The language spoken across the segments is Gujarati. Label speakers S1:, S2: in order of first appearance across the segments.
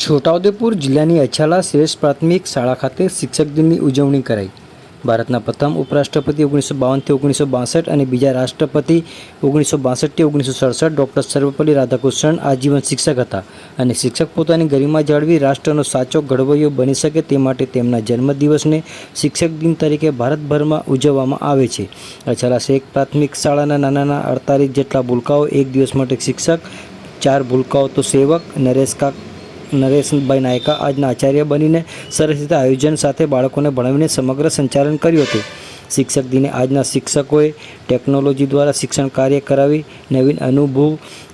S1: છોટાઉદેપુર જિલ્લાની અછાલા શ્રેષ્ઠ પ્રાથમિક શાળા ખાતે શિક્ષક દિનની ઉજવણી કરાઈ. ભારતના પ્રથમ ઉપરાષ્ટ્રપતિ ઓગણીસો બાવનથી ઓગણીસો બાસઠ અને બીજા રાષ્ટ્રપતિ ઓગણીસો બાસઠથી ઓગણીસો સડસઠ ડૉક્ટર સર્વપલ્લી રાધાકૃષ્ણન આજીવન શિક્ષક હતા અને શિક્ષક પોતાની ગરિમા જાળવી રાષ્ટ્રનો સાચો ઘડવૈયો બની શકે તે માટે તેમના જન્મદિવસને શિક્ષક દિન તરીકે ભારતભરમાં ઉજવવામાં આવે છે. અછાલા શેખ પ્રાથમિક શાળાના નાના અડતાલીસ જેટલા ભૂલકાઓ એક દિવસ માટે શિક્ષક, ચાર ભૂલકાઓ તો સેવક, નરેશ કા નરેશભાઈ નાયકા આજના આચાર્ય બનીને સરસ રીતે આયોજન સાથે બાળકોને ભણાવીને સમગ્ર સંચાલન કર્યું હતું. શિક્ષક દિને આજના શિક્ષકોએ ટેકનોલોજી દ્વારા શિક્ષણ કાર્ય કરાવી નવીન અનુભવ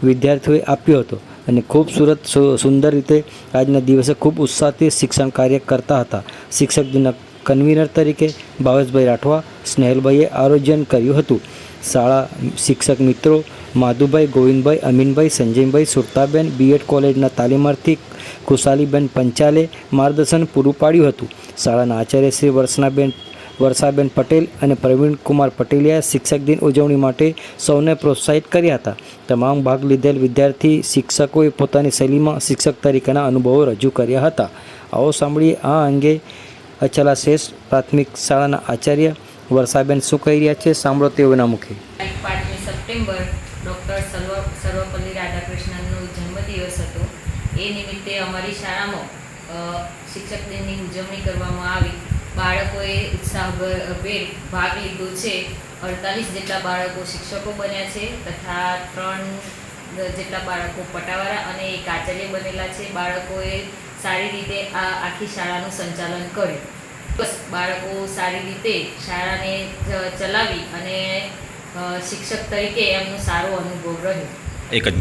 S1: વિદ્યાર્થીઓએ આપ્યો હતો અને ખૂબસૂરત સુંદર રીતે આજના દિવસે ખૂબ ઉત્સાહથી શિક્ષણ કાર્ય કરતા હતા. શિક્ષક દિનના કન્વીનર તરીકે ભાવેશભાઈ રાઠવા સ્નેહલભાઈએ આયોજન કર્યું હતું. શાળા શિક્ષક મિત્રો માધુભાઈ ગોવિંદભાઈ, અમીનભાઈ, સંજયભાઈ સુરતાબેન બીએડ કોલેજના તાલીમાર્થી ખુશાલીબેન પંચાલે માર્ગદર્શન પૂરું પાડ્યું હતું. શાળાના આચાર્ય શ્રી વર્ષનાબેન વર્ષાબેન પટેલ અને પ્રવીણકુમાર પટેલિયા શિક્ષક દિન ઉજવણી માટે સૌને પ્રોત્સાહિત કર્યા હતા. તમામ ભાગ લીધેલ વિદ્યાર્થી શિક્ષકોએ પોતાની શૈલીમાં શિક્ષક તરીકેના અનુભવો રજૂ કર્યા હતા. આવો સાંભળીએ આ અંગે અચલા શેષ પ્રાથમિક શાળાના આચાર્ય વર્ષાબેન શું કહી રહ્યા છે, સાંભળો તેઓના મુખે.
S2: સપ્ટેમ્બર ડૉક્ટર સર્વ સર્વપલ્લી રાધાકૃષ્ણનનો જન્મદિવસ હતો. એ નિમિત્તે અમારી શાળામાં શિક્ષક દિનની ઉજવણી કરવામાં આવી. બાળકોએ ઉત્સાહભેર ભાગ લીધો છે. અડતાલીસ જેટલા બાળકો શિક્ષકો બન્યા છે તથા ત્રણ જેટલા બાળકો પટાવાળા અને એક આચાર્ય બનેલા છે. બાળકોએ સારી રીતે આ આખી શાળાનું સંચાલન કર્યું. બસ બાળકો સારી રીતે શાળાને ચલાવી અને શિક્ષક તરીકે એમનો સારો અનુભવ રહ્યો.
S3: એક જ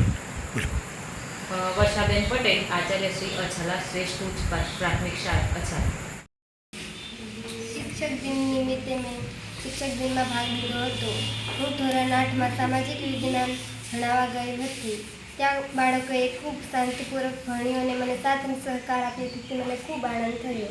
S2: વર્ષાબેન પટેલ, આચાર્ય શ્રી અછાલા, શ્રેષ્ઠ ઉચ્ચ પ્રાથમિક શાળા, અછાલા.
S4: શિક્ષક દિન નિમિત્તે મેં શિક્ષક દિનમાં ભાગ લીધો હતો. હું ધોરણ આઠમાં સામાજિક વિજ્ઞાન ભણાવવા ગઈ હતી. ત્યાં બાળકોએ ખૂબ શાંતિપૂર્વક ભણ્યું અને મને સાથ સહકાર આપ્યો તેથી મને ખૂબ આનંદ થયો.